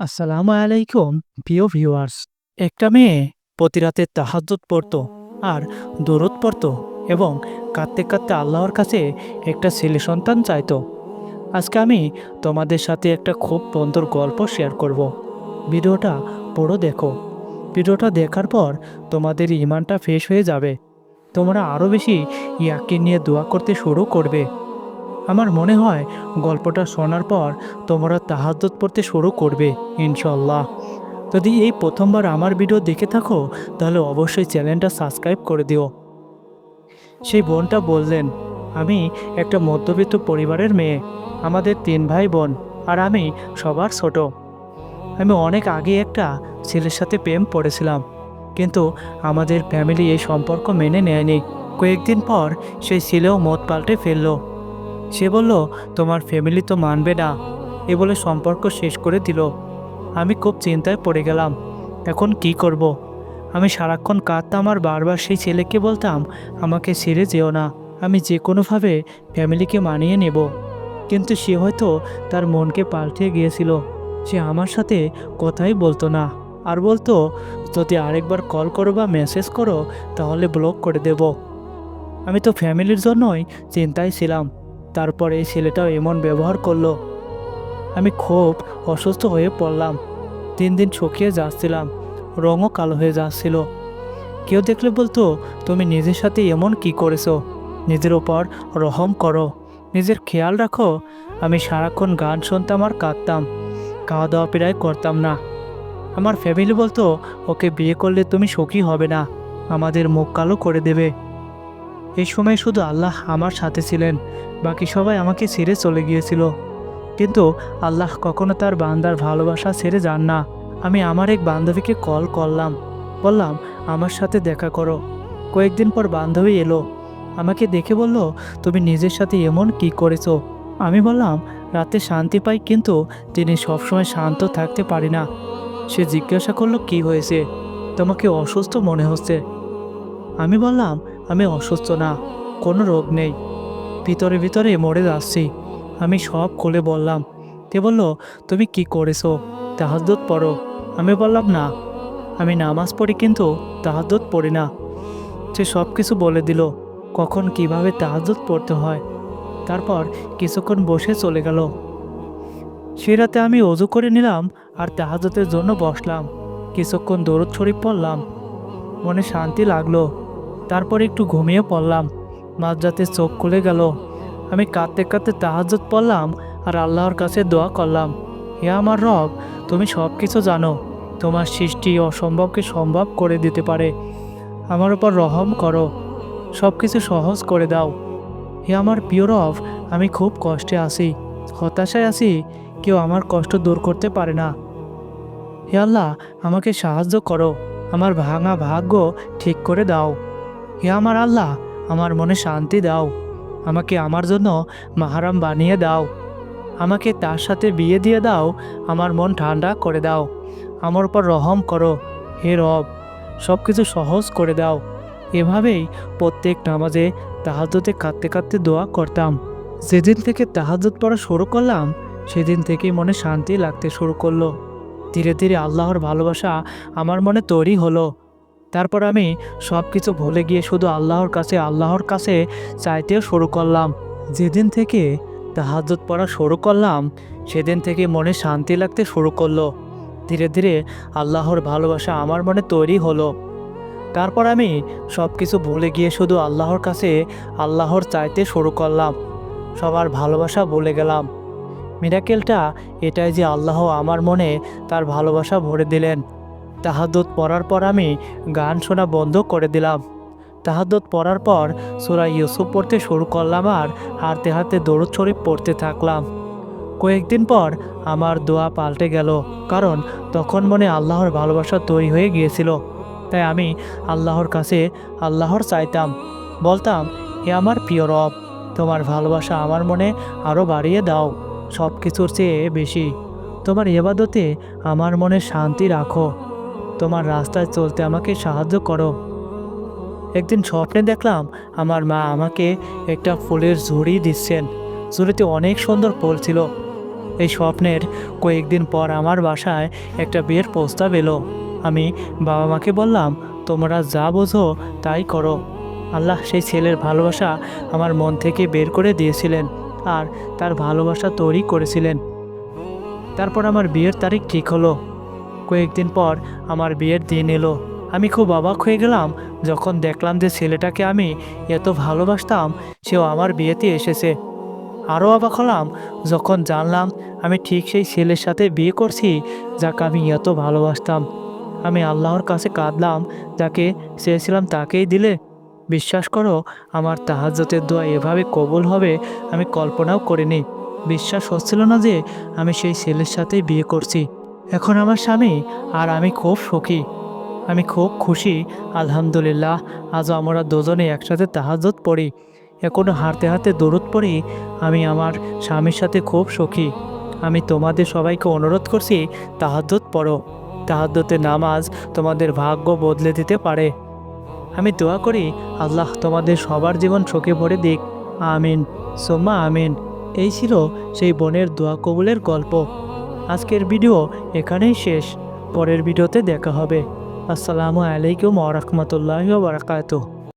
আসসালামু আলাইকুম, প্রিয় ভিউয়ার্স। একটা মেয়ে প্রতি রাতে তাহাজ্জুদ পড়তো আর দরুদ পড়তো এবং কাঁদতে কাঁদতে আল্লাহর কাছে একটা ছেলে সন্তান চাইতো। আজকে আমি তোমাদের সাথে একটা খুব বন্ধুর গল্প শেয়ার করব। ভিডিওটা পড়ো দেখো। ভিডিওটা দেখার পর তোমাদের ইমানটা ফ্রেশ হয়ে যাবে। তোমরা আরও বেশি ইয়াকিন নিয়ে দোয়া করতে শুরু করবে। আমার মনে হয় গল্পটা শোনার পর তোমরা তাহাজ্জুদ পড়তে শুরু করবে ইনশাল্লাহ যদি এই প্রথমবার আমার ভিডিও দেখে থাকো, তাহলে অবশ্যই চ্যানেলটা সাবস্ক্রাইব করে দিও। সেই বোনটা বললেন, আমি একটা মধ্যবিত্ত পরিবারের মেয়ে, আমাদের তিন ভাই বোন, আর আমি সবার ছোট। আমি অনেক আগে একটা ছেলের সাথে প্রেম পড়েছিলাম কিন্তু আমাদের ফ্যামিলি এই সম্পর্ক মেনে নেয়নি। কয়েকদিন পর সেই ছেলেও মত পাল্টে ফেলল। সে বলল, তোমার ফ্যামিলি তো মানবে না। এ বলে সম্পর্ক শেষ করে দিল। আমি খুব চিন্তায় পড়ে গেলাম, এখন কি করব। আমি সারাক্ষণ কাঁদতাম আর বারবার সেই ছেলেকে বলতাম, আমাকে ছেড়ে যেও না, আমি যে কোনোভাবে ফ্যামিলিকে মানিয়ে নেব। কিন্তু সে হয়তো তার মনকে পাল্টে গিয়েছিল। সে আমার সাথে কথাই বলতো না, আর বলতো, যদি আরেকবার কল করো বা মেসেজ করো, তাহলে ব্লক করে দেব। আমি তো ফ্যামিলির জন্যই চিন্তায় ছিলাম। তারপর এই ছেলেটাও এমন ব্যবহার করল। আমি খুব অসুস্থ হয়ে পড়লাম। দিন দিন শুকিয়ে যাচ্ছিলাম। রঙও কালো হয়ে যাচ্ছিল। কেউ দেখলে বলতো, তুমি নিজের সাথে এমন কি করেছ? নিজের ওপর রহম করো। নিজের খেয়াল রাখো। আমি সারাক্ষণ গান শুনতাম আর কাঁদতাম। খাওয়া দাওয়া প্রায় করতাম না। আমার ফ্যামিলি বলতো, ওকে বিয়ে করলে তুমি সুখী হবে না। আমাদের মুখ কালো করে দেবে। এই সময় শুধু আল্লাহ আমার সাথে ছিলেন, বাকি সবাই আমাকে ছেড়ে চলে গিয়েছিল। কিন্তু আল্লাহ কখনো তার বান্দার ভালোবাসা ছেড়ে যান না। আমি আমার এক বান্ধবীকে কল করলাম, বললাম, আমার সাথে দেখা করো। কয়েকদিন পর বান্ধবী এলো, আমাকে দেখে বলল, তুমি নিজের সাথে এমন কি করেছ? আমি বললাম, রাতে শান্তি পাই, কিন্তু তিনি সবসময় শান্ত থাকতে পারি না। সে জিজ্ঞাসা করল, কি হয়েছে? তোমাকে অসুস্থ মনে হচ্ছে? আমি বললাম আমি অসুস্থ না, কোনো রোগ নেই। ভিতরে ভিতরে মরে যাচ্ছি। আমি সব খুলে বললাম তে বলল? তুমি কি করেছ? তাহাজুদ পড়ো। আমি বললাম, না। আমি নামাজ পড়ি কিন্তু তাহাজুদ পড়ি না। সে সব কিছু বলে দিল, কখন কীভাবে তাহাজুদ পড়তে হয়? তারপর কিছুক্ষণ বসে চলে গেল। সে রাতে আমি অজু করে নিলাম আর তাহাজতের জন্য বসলাম। কিছুক্ষণ দৌড় শরীফ পড়লাম। মনে শান্তি লাগল। তারপর একটু ঘুমিয়ে পড়লাম। মাঝরাতে চোখ খুলে গেল। আমি কাঁদতে কাঁদতে তাহাজত পড়লাম আর আল্লাহর কাছে দোয়া করলাম, হে আমার রব, তুমি সব কিছু জানো। তোমার সৃষ্টি অসম্ভবকে সম্ভব করে দিতে পারে। আমার উপর রহম করো। সব কিছু সহজ করে দাও। হে আমার প্রিয় রব, আমি খুব কষ্টে আছি। হতাশায় আছি, কেউ আমার কষ্ট দূর করতে পারে না। হে আল্লাহ, আমাকে সাহায্য করো। আমার ভাঙা ভাগ্য ঠিক করে দাও। হে আমার আল্লাহ, আমার মনে শান্তি দাও। আমাকে আমার জন্য মাহারাম বানিয়ে দাও। আমাকে তার সাথে বিয়ে দিয়ে দাও, আমার মন ঠান্ডা করে দাও। আমার উপর রহম করো, হে রব সব কিছু সহজ করে দাও। এভাবেই প্রত্যেক নামাজে তাহাজতে কাঁদতে কাঁদতে দোয়া করতাম। যেদিন থেকে তাহাজত পড়া শুরু করলাম, সেদিন থেকেই মনে শান্তি লাগতে শুরু করল। ধীরে ধীরে আল্লাহর ভালোবাসা আমার মনে তৈরি হলো। তারপর আমি সব কিছু ভুলে গিয়ে শুধু আল্লাহর কাছে আল্লাহর কাছে চাইতেও শুরু করলাম। যেদিন থেকে তাহাজত পড়া শুরু করলাম, সেদিন থেকে মনে শান্তি লাগতে শুরু করল। ধীরে ধীরে আল্লাহর ভালোবাসা আমার মনে তৈরি হলো। তারপর আমি সব কিছু ভুলে গিয়ে শুধু আল্লাহর কাছে, আল্লাহর চাইতে শুরু করলাম। সবার ভালোবাসা বলে গেলাম। মিরাকেলটা এটাই যে আল্লাহ আমার মনে তার ভালোবাসা ভরে দিলেন। তাহাদুত পড়ার পর আমি গান শোনা বন্ধ করে দিলাম। তাহাদুত পড়ার পর সুরা ইউসুফ পড়তে শুরু করলাম আর হারতে হারতে দরুদ শরীফ পড়তে থাকলাম। কয়েকদিন পর আমার দোয়া পাল্টে গেল, কারণ তখন মনে আল্লাহর ভালোবাসা তৈরি হয়ে গিয়েছিল। তাই আমি আল্লাহর কাছে আল্লাহর চাইতাম, বলতাম এ আমার প্রিয় রব, তোমার ভালোবাসা আমার মনে আরও বাড়িয়ে দাও সব কিছুর চেয়ে বেশি। তোমার এবাদতে আমার মনে শান্তি রাখো। তোমার রাস্তায় চলতে আমাকে সাহায্য করো। একদিন স্বপ্নে দেখলাম আমার মা আমাকে একটা ফুলের ঝুড়ি দিচ্ছেন। ঝুড়িতে অনেক সুন্দর ফুল ছিল। এই স্বপ্নের কয়েকদিন পর আমার বাসায় একটা বিয়ের প্রস্তাব এলো। আমি বাবা মাকে বললাম, তোমরা যা বোঝো তাই করো। আল্লাহ সেই ছেলের ভালোবাসা আমার মন থেকে বের করে দিয়েছিলেন আর তার ভালোবাসা তৈরি করেছিলেন। তারপর আমার বিয়ের তারিখ ঠিক হলো। কয়েকদিন পর আমার বিয়ের দিন এলো। আমি খুব অবাক হয়ে গেলাম যখন দেখলাম যে ছেলেটাকে আমি এত ভালোবাসতাম, সেও আমার বিয়েতে এসেছে। আরও অবাক হলাম যখন জানলাম আমি ঠিক সেই ছেলের সাথে বিয়ে করছি, যাকে আমি এত ভালোবাসতাম। আমি আল্লাহর কাছে কাঁদলাম, যাকে চেয়েছিলাম তাকেই দিলে। বিশ্বাস করো, আমার তাহাজতের দোয়া এভাবে কবুল হবে আমি কল্পনাও করিনি। বিশ্বাস হচ্ছিল না যে আমি সেই ছেলের সাথেই বিয়ে করছি। এখন আমার স্বামী আর আমি খুব সুখী। আমি খুব খুশি, আলহামদুলিল্লাহ। আজও আমরা দুজনে একসাথে তাহাজত পড়ি। এখনও হাঁটতে হাঁটতে দূরত পড়ি। আমি আমার স্বামীর সাথে খুব সুখী। আমি তোমাদের সবাইকে অনুরোধ করছি তাহাজ্জত পড়ো। তাহাজ্জতের নামাজ তোমাদের ভাগ্য বদলে দিতে পারে। আমি দোয়া করি, আল্লাহ তোমাদের সবার জীবন শোকে ভরে দিক। আমিন। সোম্মা আমিন। এই ছিল সেই বোনের দোয়া কবুলের গল্প। আজকের ভিডিও এখানেই শেষ। পরের ভিডিওতে দেখা হবে। আসসালামু আলাইকুম ওরহমতুল্লাহ বারাকাতুহ।